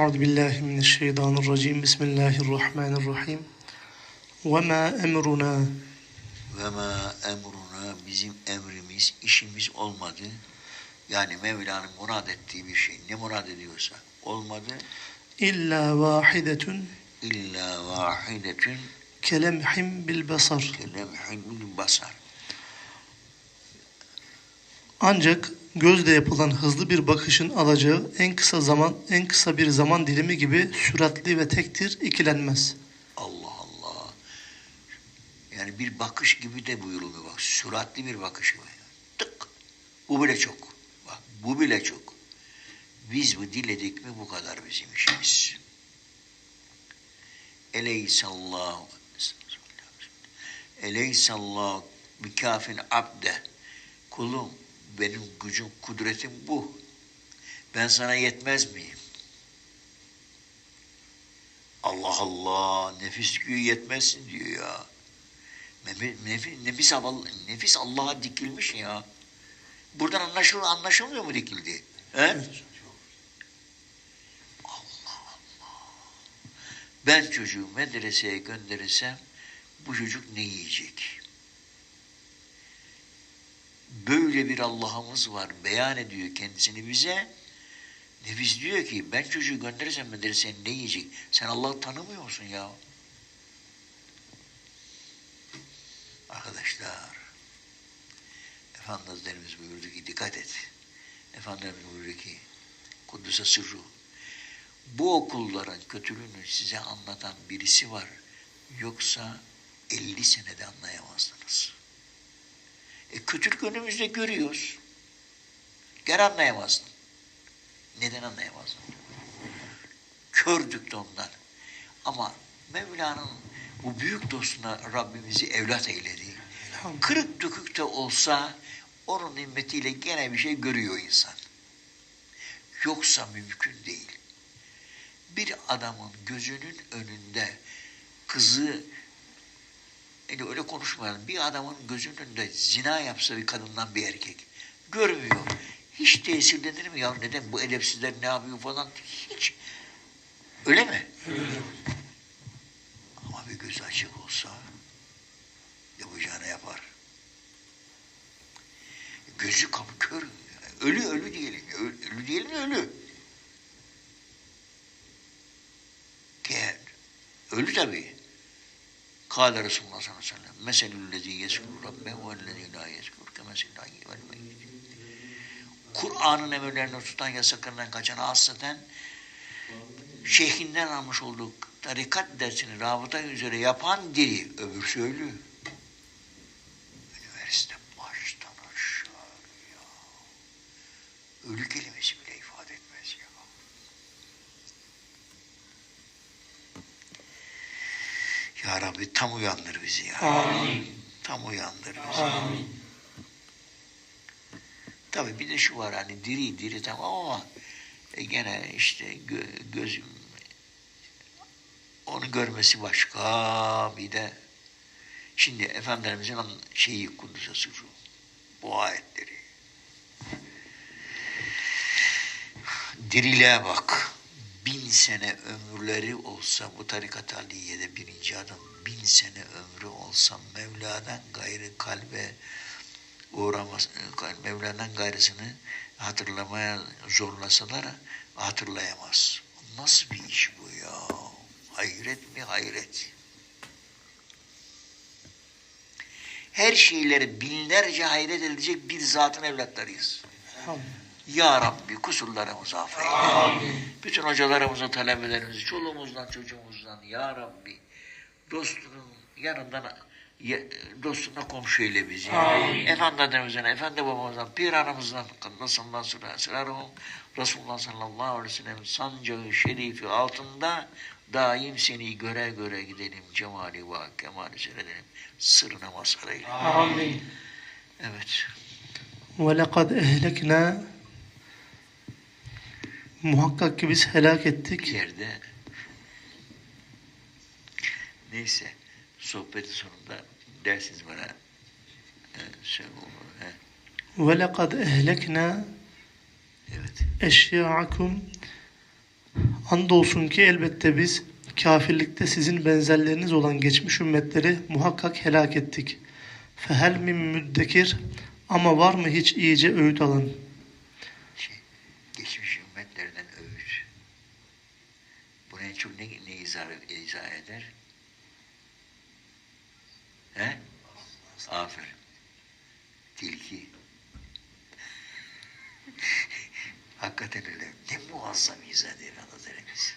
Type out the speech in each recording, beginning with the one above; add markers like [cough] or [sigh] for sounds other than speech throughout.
أعوذ بالله من الشيطان الرجيم بسم الله الرحمن الرحيم وما أمرنا Ve ma emruna bizim emrimiz, işimiz olmadı. Yani Mevla'nın murad ettiği bir şey. Ne murad ediyorsa olmadı. إلا واحدة İlla vahidetün كلمح بالبصر kelemhin basar. Ancak gözle yapılan hızlı bir bakışın alacağı en kısa zaman, en kısa bir zaman dilimi gibi süratli ve tektir, ikilenmez. Allah Allah. Yani bir bakış gibi de buyuruluyor bak. Süratli bir bakış gibi. Tık. Bu bile çok. Bak bu bile çok. Biz bu diledik mi bu kadar bizim işimiz. Eleysallahu Eleysallahu bikafin abde. Kulum benim gücüm, kudretim bu. Ben sana yetmez miyim? Allah Allah nefis gücü yetmezsin diyor ya. Nefis, nefis, nefis, Allah- nefis Allah'a dikilmiş ya. Buradan anlaşılıyor, anlaşılmıyor mu dikildi? He? Allah Allah. Ben çocuğu medreseye gönderirsem bu çocuk ne yiyecek? Böyle bir Allah'ımız var. Beyan ediyor kendisini bize. Nefis diyor ki ben çocuğu gönderirsem medreseye ne yiyecek? Sen Allah'ı tanımıyor musun ya? Arkadaşlar, Efendimizlerimiz buyurdu ki dikkat et. Efendimiz buyurdu ki Kudüs'e sırrı. Bu okulların kötülüğünü size anlatan birisi var. Yoksa 50 senede anlayamazdınız. E kötülük önümüzde görüyoruz. Gene anlayamazdın. Neden anlayamazdın? Kördük de ondan. Ama Mevla'nın bu büyük dostuna Rabbimizi evlat eyledi. Kırık dökük de olsa onun nimetiyle gene bir şey görüyor insan. Yoksa mümkün değil. Bir adamın gözünün önünde kızı yani öyle konuşmayalım. Bir adamın gözünün önünde zina yapsa bir kadından bir erkek görmüyor. Hiç tesirlenir mi ya? Neden bu edepsizler ne yapıyor falan? Hiç. Öyle mi? Ama bir göz açık olsa yapacağını yapar. Gözü kapı kör. Ölü ölü diyelim. Ölü diyelim ölü. Diğer, ölü tabii. Kâle Resulullah sallallahu aleyhi ve sellem meselüllezî yeskûr rabbehu vellezî lâ yeskûr kemesil hayyi vel meyyit. Kur'an'ın emirlerini tutan yasaklarından kaçan hasreten şeyhinden almış olduğu tarikat dersini rabıta üzere yapan diri, öbürsü ölü. Üniversite baştan aşağı ya. Ölü kelimesi bile ifade etmez ya. Ya Rabbi tam uyandır bizi ya. Amin. Tam uyandır bizi. Amin. Tabii bir de şu var hani diri diri tamam ama e, gene işte gö, gözüm onu görmesi başka bir de şimdi Efendimizin şeyi Kudüs'e sırrı bu ayetleri diriliğe bak bin sene ömürleri olsa bu tarikat aliyede birinci adam bin sene ömrü olsa Mevla'dan gayrı kalbe uğramaz, Mevla'dan gayrısını hatırlamaya zorlasalar hatırlayamaz. Nasıl bir iş bu ya? Hayret mi hayret. her şeyleri binlerce hayret edilecek bir zatın evlatlarıyız. Elhamdülillah. Ya Rabbi kusurlarımızı affeyle. Bütün hocalarımızı, talebelerimizi, çoluğumuzdan, çocuğumuzdan Ya Rabbi dostunun yanından ya- dostuna komşu eyle bizi. Efendimizden, efendi babamızdan, pir anamızdan, kaddasından sonra esrarhum, Resulullah sallallahu aleyhi ve sellem sancağı şerifi altında daim seni göre göre gidelim. Cemali ve kemali seyredelim. Sırrına mazhar eyle. Amin. Evet. وَلَقَدْ اَهْلَكْنَا muhakkak ki biz helak ettik. Yerde. Neyse. Sohbetin sonunda dersiniz bana. Şey Ve lekad ehlekna Evet. Eşya'akum Andolsun ki elbette biz kafirlikte sizin benzerleriniz olan geçmiş ümmetleri muhakkak helak ettik. Fehel min müddekir ama var mı hiç iyice öğüt alın. Çok ne, izah, izah eder? He? Aferin. Tilki. [laughs] Hakikaten öyle. Ne muazzam izah eder Anadolu'muz.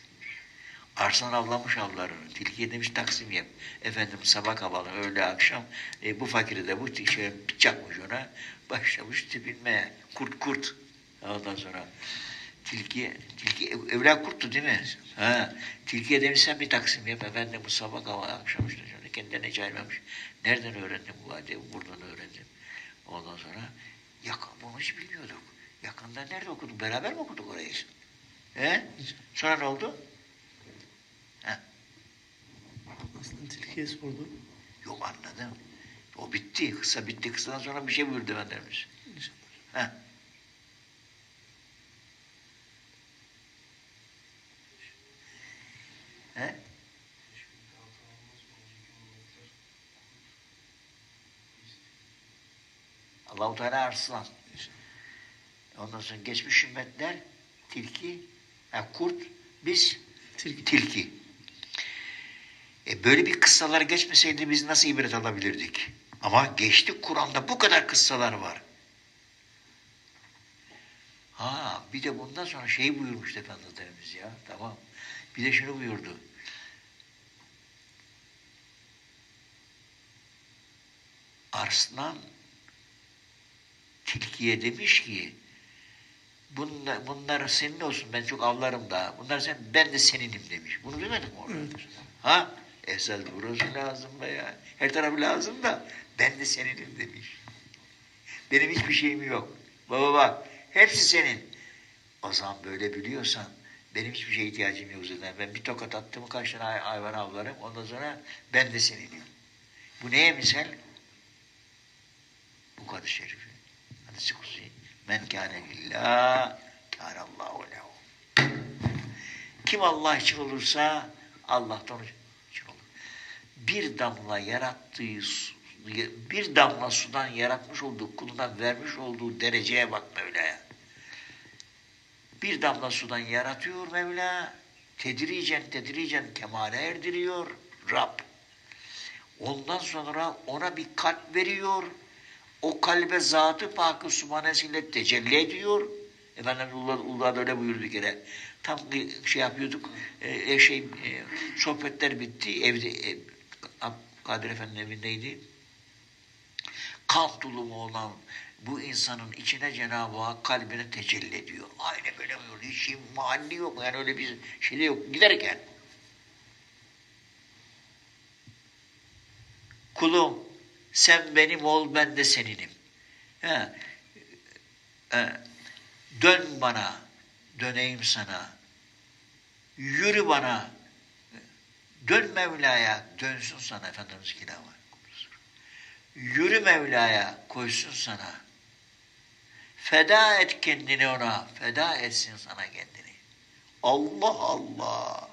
Arslan avlamış avlarını. Tilkiye demiş taksim yap. Efendim sabah kabalı öğle akşam e, bu fakiri de bu şey çakmış ona. Başlamış tipinmeye. Kurt kurt. Ondan sonra tilki, tilki ev- evlat kurttu değil mi? Ha, tilkiye demiş sen bir taksim yap. Efendim bu sabah kabalı akşam işte şöyle kendine çaylamış. Nereden öğrendin bu adeyi? Buradan öğrendim. Ondan sonra yakın bunu hiç bilmiyorduk. Yakında nerede okuduk? Beraber mi okuduk orayı? He? Sonra ne oldu? He? Aslında tilkiye sordu. Yok anladım. O bitti. Kısa bitti. Kısadan sonra bir şey buyurdu Efendimiz. He. He? Teala arslan. Ondan sonra geçmiş ümmetler tilki, ha, kurt, biz Tilki. tilki. E böyle bir kıssalar geçmeseydi biz nasıl ibret alabilirdik? Ama geçti Kur'an'da bu kadar kıssalar var. Ha bir de bundan sonra şey buyurmuş Efendimiz ya tamam. Bir de şunu buyurdu. Arslan tilkiye demiş ki bunlar, bunlar senin olsun ben çok avlarım da bunlar sen ben de seninim demiş. Bunu duymadın mı orada? Evet. Ha? Esas burası lazım da ya. Her tarafı lazım da ben de seninim demiş. Benim hiçbir şeyim yok. Baba bak hepsi senin. O zaman böyle biliyorsan benim hiçbir şeye ihtiyacım yok zaten. Ben bir tokat attım kaç tane hay- hayvan avlarım. Ondan sonra ben de seninim. Bu neye misal? Bu kadar şerifi. Hadis-i kutsi. Men kâne lehu. Kim Allah için olursa Allah da onun için olur. Bir damla yarattığı bir damla sudan yaratmış olduğu kuluna vermiş olduğu dereceye bak Mevla'ya. Bir damla sudan yaratıyor Mevla. Tedricen tedricen kemale erdiriyor Rab. Ondan sonra ona bir kalp veriyor. O kalbe zatı pakı subhanesiyle tecelli ediyor. Efendimiz Ullah, Ullah da öyle buyurdu kere. Tam şey yapıyorduk. E, şey e, sohbetler bitti. Evde e, Kadir Efendi'nin evindeydi. Kan tulumu olan bu insanın içine Cenab-ı Hak kalbine tecelli ediyor. Aynı böyle buyurdu. Hiç şey, mahalli yok. Yani öyle bir şey de yok. Giderken kulum sen benim ol ben de seninim. Ha. E, dön bana, döneyim sana. Yürü bana, dön Mevla'ya, dönsün sana Efendimiz kitabı. Yürü Mevla'ya, koysun sana. Feda et kendini ona, feda etsin sana kendini. Allah Allah.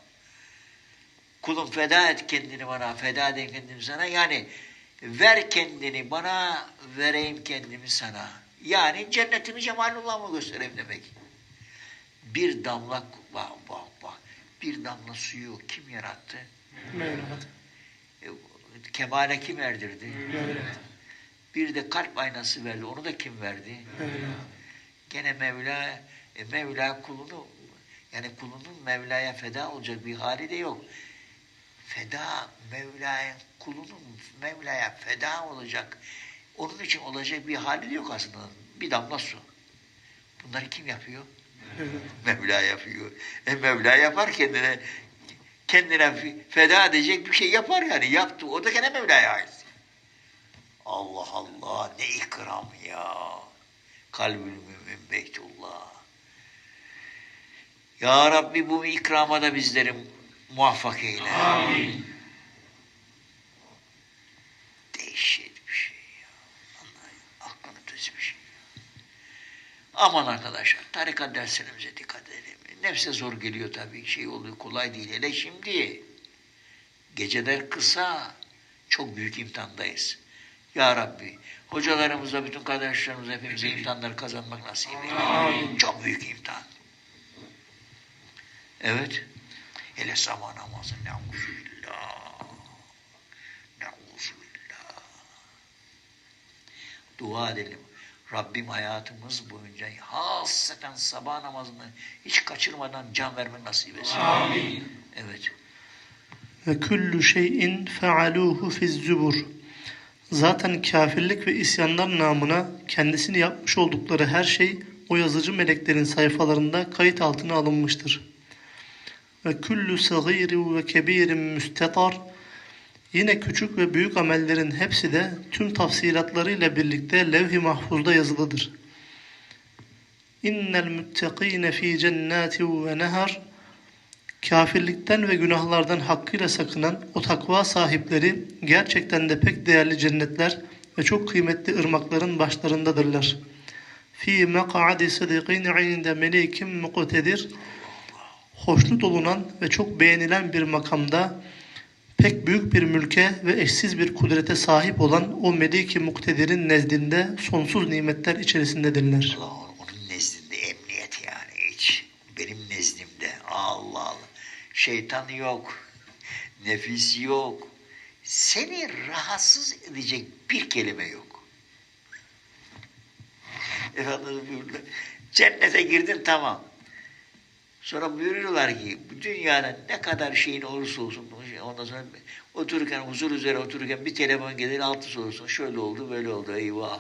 Kulum feda et kendini bana, feda edin kendimi sana. Yani ver kendini bana, vereyim kendimi sana. Yani cennetimi cemalullah'ımı göstereyim demek. Bir damla, bak bak bak, bir damla suyu kim yarattı? Mevla. E, Kemale kim erdirdi? Mevla. Bir de kalp aynası verdi. Onu da kim verdi? Mevla. Gene Mevla, e, Mevla kulunu, yani kulunun Mevla'ya feda olacak bir hali de yok. Feda, Mevla'ya, kulunun Mevla'ya feda olacak, onun için olacak bir hali yok aslında. Bir damla su. Bunları kim yapıyor? [laughs] Mevla. Yapıyor. E Mevla yapar kendine, kendine feda edecek bir şey yapar yani. Yaptı. O da gene Mevla'ya ait. Allah Allah ne ikram ya. Kalbül mümin beytullah. Ya Rabbi bu ikrama da bizleri muvaffak eyle. Amin. Dehşet bir şey ya. Vallahi aklın ötesi bir şey. ya. Aman arkadaşlar tarikat derslerimize dikkat edelim. Nefse zor geliyor tabii. Şey oluyor kolay değil. Hele şimdi geceler kısa. Çok büyük imtihandayız. Ya Rabbi hocalarımıza, bütün kardeşlerimize hepimize imtihanları kazanmak nasip eyle. Çok büyük imtihan. Evet. Hele sabah namazı. Neuzubillah. Neuzubillah. Dua edelim. Rabbim hayatımız boyunca hasreten sabah namazını hiç kaçırmadan can verme nasip etsin. Amin. Evet. Ve küllü şeyin fealuhu fiz zübur. Zaten kafirlik ve isyanlar namına kendisini yapmış oldukları her şey o yazıcı meleklerin sayfalarında kayıt altına alınmıştır. Ve küllü sagîri ve kebirin müstetar. Yine küçük ve büyük amellerin hepsi de tüm tafsilatlarıyla birlikte levh-i mahfuzda yazılıdır. İnnel müttekîne fî cennatin ve nehar. Kafirlikten ve günahlardan hakkıyla sakınan o takva sahipleri gerçekten de pek değerli cennetler ve çok kıymetli ırmakların başlarındadırlar. Fi mek'adi sıdîkîn inde melikim muktedir. Hoşnut olunan ve çok beğenilen bir makamda pek büyük bir mülke ve eşsiz bir kudrete sahip olan o Meliki Muktedir'in nezdinde sonsuz nimetler içerisindedirler. Allah onun- nezdinde emniyet yani hiç. Benim nezdimde Allah Allah. Şeytan yok. Nefis yok. Seni rahatsız edecek bir kelime yok. Efendimiz buyurdular. Cennete girdin tamam. Sonra buyuruyorlar ki dünyada ne kadar şeyin olursa olsun ondan sonra otururken huzur üzere otururken bir telefon gelir altı sorulsun şöyle oldu böyle oldu eyvah.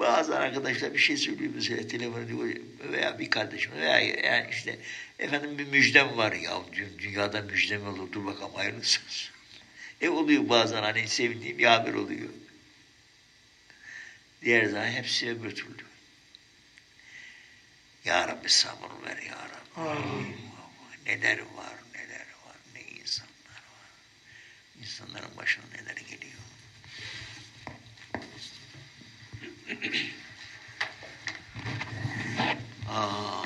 Bazı arkadaşlar bir şey söylüyor mesela telefonu diyor veya bir kardeşim veya yani işte efendim bir müjdem var ya dü- dünyada müjdem olur dur bakalım hayırlısı. E oluyor bazen hani sevindiğim bir haber oluyor. Diğer zaman hepsi öbür türlü. Ya Rabbi sabır ver ya Rabbi. Amin. Neler var neler var ne insanlar var. İnsanların başına neler geliyor. Aa,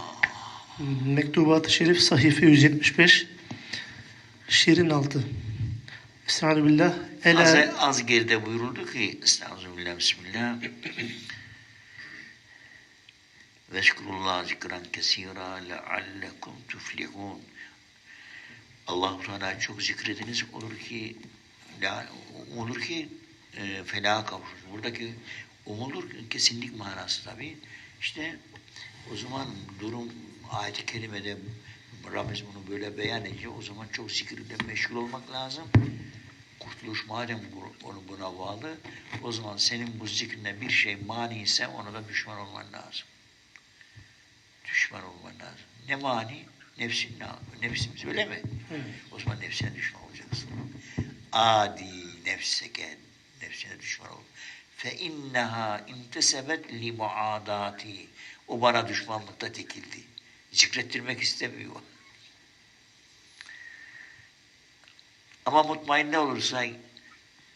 Mektubat-ı Şerif sayfa 175 Şirin altı Estaizu billah az, Ela az geride buyuruldu ki Estağfirullah Bismillah Veşkurullah zikran kesira leallekum tuflihun Allah-u Teala çok zikrediniz olur ki olur ki e, felaha kavuşuruz. Buradaki umulur kesinlik manası tabii. İşte o zaman durum ayet-i kerimede Rabbimiz bunu böyle beyan edince o zaman çok zikirle meşgul olmak lazım. Kurtuluş madem onu buna bağlı o zaman senin bu zikrine bir şey mani ise ona da düşman olman lazım. Düşman olman lazım. Ne mani? Nefsin ne Nefsimiz öyle mi? Evet. O zaman nefsine düşman olacaksın. Adi nefseke nefsine düşman ol. Fe inneha intesebet li muadati. O bana düşmanlıkta tekildi. Zikrettirmek istemiyor. Ama mutmain ne olursa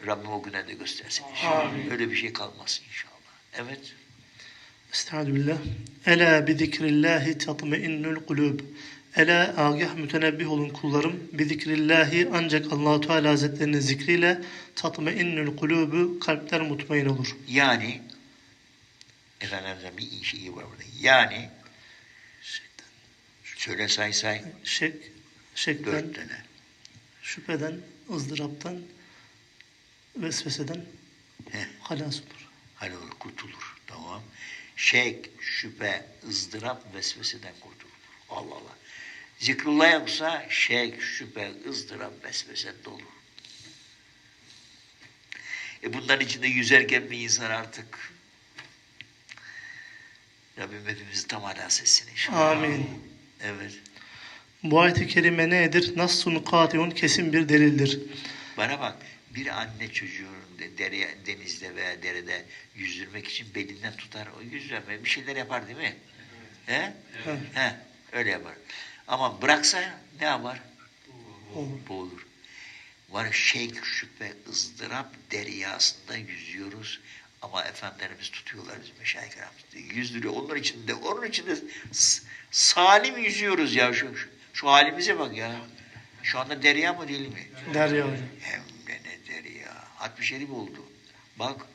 Rabbim o güne de göstersin inşallah. Amin. Öyle bir şey kalmasın inşallah. Evet. Estaizu billah Ela bi zikrillahi tatmainnul kulub Ela agah mütenebbih olun kullarım bi zikrillahi ancak allah Teala Hazretlerinin zikriyle tatmainnul kulubu kalpler mutmain olur. Yani Efendimiz'in bir şeyi var burada. Yani Şekten, söyle say say şek, şekten, dört tane. şüpheden, ızdıraptan, vesveseden Heh. halas olur. Hani olur, kurtulur. Tamam. Şek, şüphe, ızdırap, vesveseden kurtulur. Allah Allah. Zikrullah yoksa şek, şüphe, ızdırap, vesvese dolu. E bunların içinde yüzerken bir insan artık Rabbim hepimizi tam alas etsin inşallah. Amin. Evet. Bu ayet-i kerime nedir? Nassun katiun kesin bir delildir. Bana bak bir anne çocuğun de- dere, denizde veya derede yüzdürmek için belinden tutar. O yüzme bir şeyler yapar değil mi? He? Evet. He, öyle yapar. Ama bıraksa ne yapar? Olur. Boğulur. Var şek, şüphe, ızdırap deryasında yüzüyoruz. Ama efendilerimiz tutuyorlar biz meşayih kiramız. Yüzdürüyor. Onun içinde, onun içinde salim yüzüyoruz ya. Şu, şu, şu halimize bak ya. Şu anda derya mı değil mi? Derya hocam. Hem de ne derya. Hatmi şerif oldu. Bak.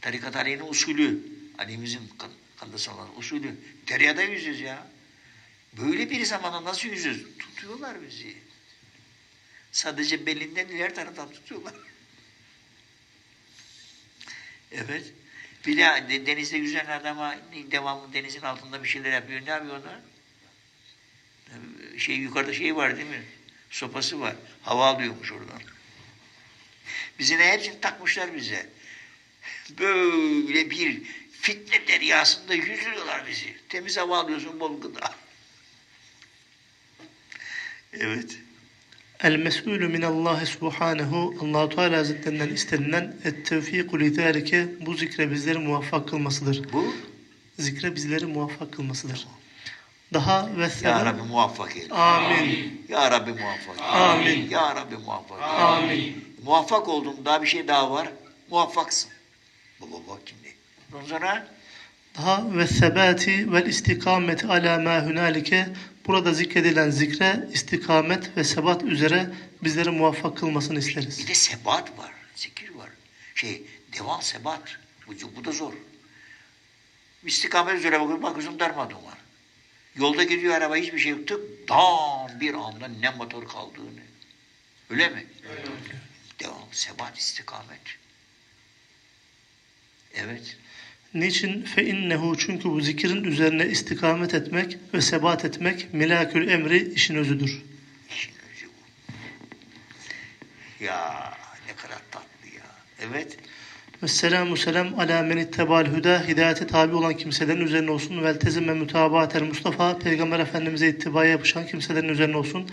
Tarikat aleyhine usulü. Alimizin kandası olan usulü. Deryada yüzüyoruz ya. Böyle bir zamanda nasıl yüzüyoruz? Tutuyorlar bizi. Sadece belinden her taraftan tutuyorlar. [laughs] Evet. Bir de de- denizde yüzen adama devamlı denizin altında bir şeyler yapıyor. Ne yapıyor onlar? Şey yukarıda şey var değil mi? Sopası var. Hava alıyormuş oradan. Bizi ne hepsini takmışlar bize. Böyle bir fitne deryasında yüzüyorlar bizi. Temiz hava alıyorsun bol gıda. Evet. El mes'ulü subhanehu allah Teala Hazretlerinden istenilen et tevfiku lidâlike bu zikre bizleri muvaffak kılmasıdır. Bu Zikre bizleri muvaffak kılmasıdır. Daha ve Ya Rabbi muvaffak eyle. Amin. Ya Rabbi muvaffak eyle. Amin. Ya Rabbi muvaffak eyle. Amin. Muvaffak oldun. Daha bir şey daha var. Muvaffaksın. Baba bak şimdi. Ondan sonra Daha ve sebati vel istikameti ala ma hunalike burada zikredilen zikre istikamet ve sebat üzere bizleri muvaffak kılmasını isteriz. bir de sebat var. Zikir var. Şey devam sebat. Bu, bu da zor. İstikamet üzere bakıyorsun, bakıyorsun darmadağın Yolda gidiyor araba hiçbir şey yok. Tık dam bir anda ne motor kaldığını. Öyle mi? Devam, sebat, istikamet. Evet. Niçin? Fe innehu çünkü bu zikirin üzerine istikamet etmek ve sebat etmek milakül emri işin özüdür. İşin özü bu. Ya ne kadar tatlı ya. Evet. Ve selamu selam ala men ittebal huda hidayete tabi olan kimselerin üzerine olsun. Vel tezime mutabaatel Mustafa Peygamber Efendimiz'e ittibaya yapışan kimselerin üzerine olsun.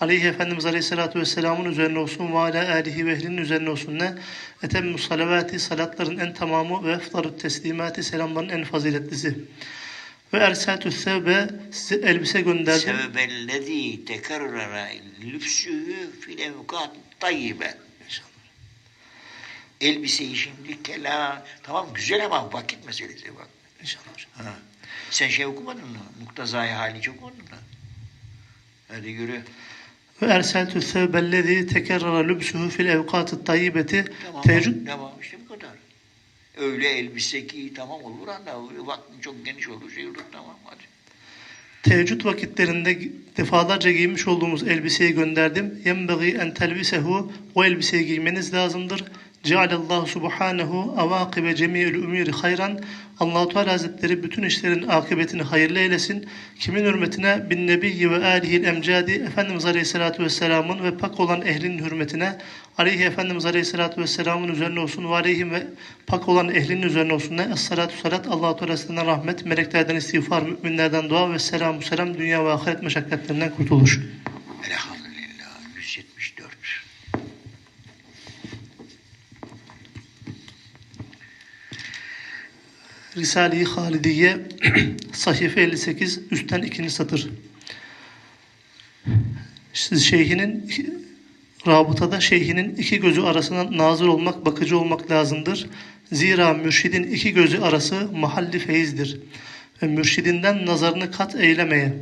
Aleyhi Efendimiz Aleyhisselatü Vesselam'ın üzerine olsun. Ve ala alihi ve ehlinin üzerine olsun. Ne? Etemmü salavati salatların en tamamı ve eftarü teslimati selamların en faziletlisi. Ve ersatü sevbe size elbise gönderdim. Sebebellezî tekerrara lübsühü fil evkat tayyibe. Elbiseyi şimdi kela tamam güzel ama vakit meselesi bak. İnşallah. Ha. Sen şey okumadın mı? Muktazai hali çok okumadın mı? Hadi yürü. Ve erseltü sevbellezi tekerrara lübsühü fil evkatı tayyibeti Tamam. tecrüd Tamam işte bu kadar. Öyle elbise ki tamam olur anda vaktin çok geniş olur şey olur tamam hadi. Teheccüd vakitlerinde defalarca giymiş olduğumuz elbiseyi gönderdim. Yenbeği en telbisehu. O elbiseyi giymeniz lazımdır. Cealallahu subhanehu avakibe cemi'ül umuri hayran. allah Teala Hazretleri bütün işlerin akıbetini hayırlı eylesin. Kimin hürmetine? Bin nebiyyi ve alihil emcadi. Efendimiz Aleyhisselatü Vesselam'ın ve pak olan ehlinin hürmetine. Aleyhi Efendimiz Aleyhisselatü Vesselam'ın üzerine olsun. Ve aleyhim ve pak olan ehlinin üzerine olsun. Es-salatu salat. allah Teala Hazretlerinden rahmet, meleklerden istiğfar, müminlerden dua ve selamu selam. Dünya ve ahiret meşakkatlerinden kurtuluş. Elhamdülillah Risale-i Halidiye sayfa 58 üstten ikinci satır. Şeyhinin rabıtada şeyhinin iki gözü arasına nazır olmak, bakıcı olmak lazımdır. Zira mürşidin iki gözü arası mahalli feyizdir. Ve mürşidinden nazarını kat eylemeye.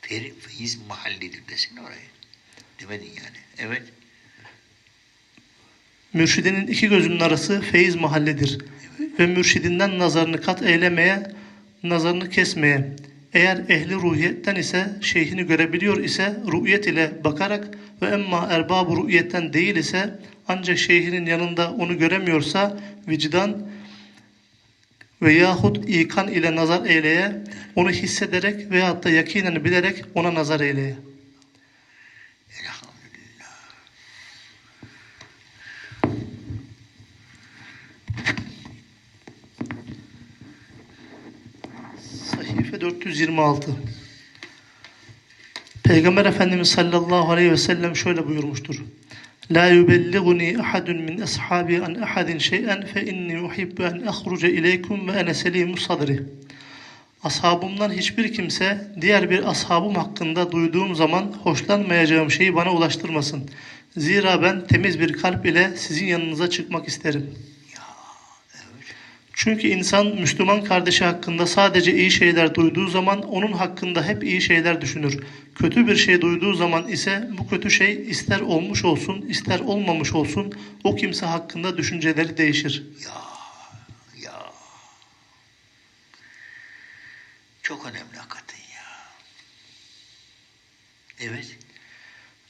Fer, feyiz mahallidir desene orayı. Demedin yani. Evet. Mürşidinin iki gözünün arası feyiz mahallidir. Ve mürşidinden nazarını kat eylemeye, nazarını kesmeye. Eğer ehli ruhiyetten ise şeyhini görebiliyor ise ruhiyet ile bakarak ve emma erbabu ruhiyetten değil ise ancak şeyhinin yanında onu göremiyorsa vicdan ve yahut ikan ile nazar eyleye, onu hissederek veyahut da yakinen bilerek ona nazar eyleye. Elhamdülillah. Sahife 426 Peygamber Efendimiz sallallahu aleyhi ve sellem şöyle buyurmuştur. La yubelliguni ahadun min ashabi an ahadin şey'en fe inni uhibbu en ahruca ileykum ve ene selimu sadri. Ashabımdan hiçbir kimse diğer bir ashabım hakkında duyduğum zaman hoşlanmayacağım şeyi bana ulaştırmasın. Zira ben temiz bir kalp ile sizin yanınıza çıkmak isterim. Çünkü insan Müslüman kardeşi hakkında sadece iyi şeyler duyduğu zaman onun hakkında hep iyi şeyler düşünür. Kötü bir şey duyduğu zaman ise bu kötü şey ister olmuş olsun ister olmamış olsun o kimse hakkında düşünceleri değişir. Ya, ya. Çok önemli hakikaten ya. Evet.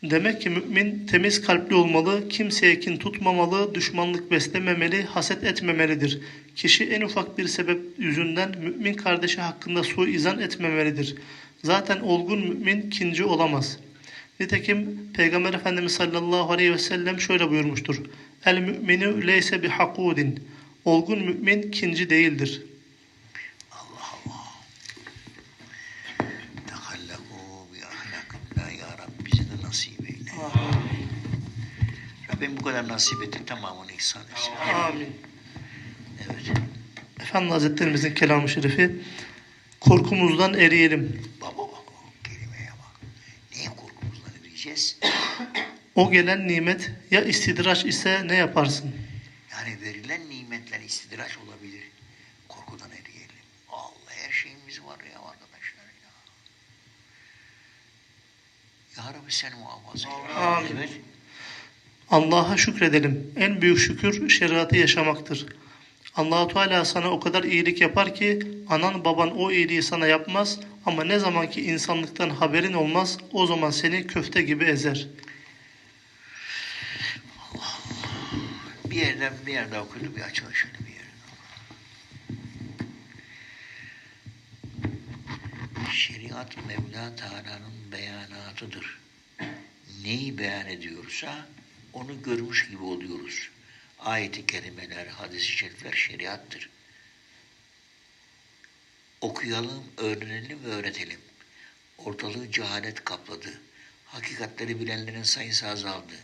Demek ki mümin temiz kalpli olmalı, kimseye kin tutmamalı, düşmanlık beslememeli, haset etmemelidir. Kişi en ufak bir sebep yüzünden mümin kardeşi hakkında suizan etmemelidir. Zaten olgun mümin kinci olamaz. Nitekim Peygamber Efendimiz sallallahu aleyhi ve sellem şöyle buyurmuştur. El müminü leyse bi hakudin. Olgun mümin kinci değildir. Allah Allah. Tehallaku bi ahlakillah ya Rabbi bize de nasip eyle. Rabbim bu kadar nasip etti tamamını ihsan etsin. Amin. Evet. Efendi Hazretlerimizin kelamı şerifi korkumuzdan eriyelim. Baba bak o kelimeye bak. Niye korkumuzdan eriyeceğiz? O gelen nimet ya istidraç ise ne yaparsın? Yani verilen nimetler istidraç olabilir. Korkudan eriyelim. Allah her şeyimiz var ya arkadaşlar ya. Ya Rabbi sen muhafaza eyle. Amin. Evet. Allah'a şükredelim. En büyük şükür şeriatı yaşamaktır. Allahu Teala sana o kadar iyilik yapar ki anan baban o iyiliği sana yapmaz ama ne zaman ki insanlıktan haberin olmaz o zaman seni köfte gibi ezer. Bir yerden bir yerde okudu bir şöyle bir yerden. Şeriat Mevla Teala'nın beyanatıdır. Neyi beyan ediyorsa onu görmüş gibi oluyoruz. Ayet-i kerimeler, hadis-i şerifler şeriattır. Okuyalım, öğrenelim ve öğretelim. Ortalığı cehalet kapladı. Hakikatleri bilenlerin sayısı azaldı.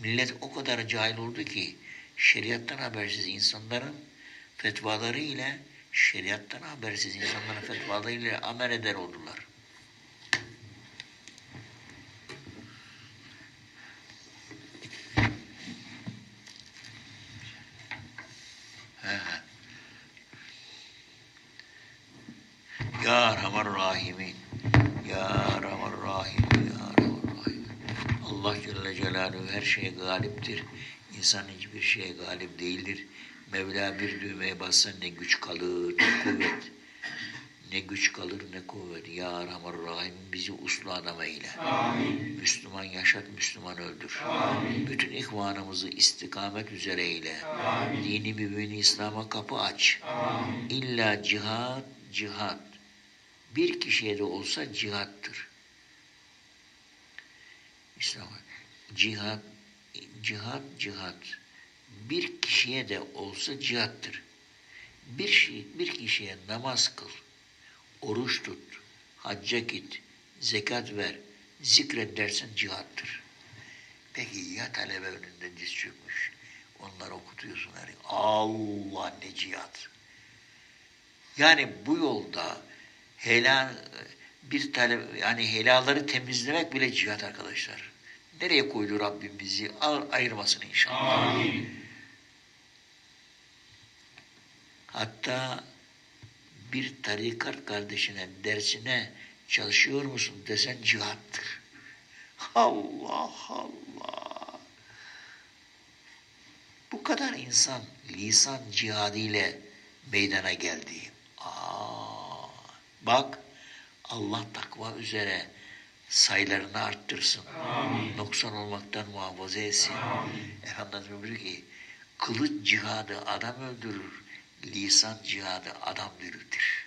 Millet o kadar cahil oldu ki şeriattan habersiz insanların fetvaları ile şeriattan habersiz insanların fetvaları ile amel eder oldular. He. Ya Erhamer Rahimin. Ya Erhamer Rahimin. Ya Erhamer Rahimin. Allah Celle Celaluhu her şeye galiptir. İnsan hiçbir şeye galip değildir. Mevla bir düğmeye bassa ne güç kalır ne kuvvet. Ne güç kalır ne kuvvet. Ya Erhamer Rahim bizi uslu adam eyle. Müslüman yaşat, Müslüman öldür. Bütün ihvanımızı istikamet üzere eyle. Dini mübini İslam'a kapı aç. İlla cihat, cihat. Bir kişiye de olsa cihattır. İslam'a cihat, cihat, cihat. Bir kişiye de olsa cihattır. Bir, şey, bir kişiye namaz kıl, oruç tut, hacca git, zekat ver, zikret dersen cihattır. Peki ya talebe önünde diz çökmüş, onları okutuyorsun her Allah ne cihat. Yani bu yolda helal bir talep yani helalları temizlemek bile cihat arkadaşlar. Nereye koydu Rabbim bizi? Al, ayırmasın inşallah. Hatta bir tarikat kardeşine dersine çalışıyor musun desen cihattır. [laughs] Allah Allah. Bu kadar insan lisan cihadiyle meydana geldi. Aa, bak Allah takva üzere sayılarını arttırsın. Noksan olmaktan muhafaza etsin. Efendimiz buyuruyor ki kılıç cihadı adam öldürür, lisan cihadı adam diriltir.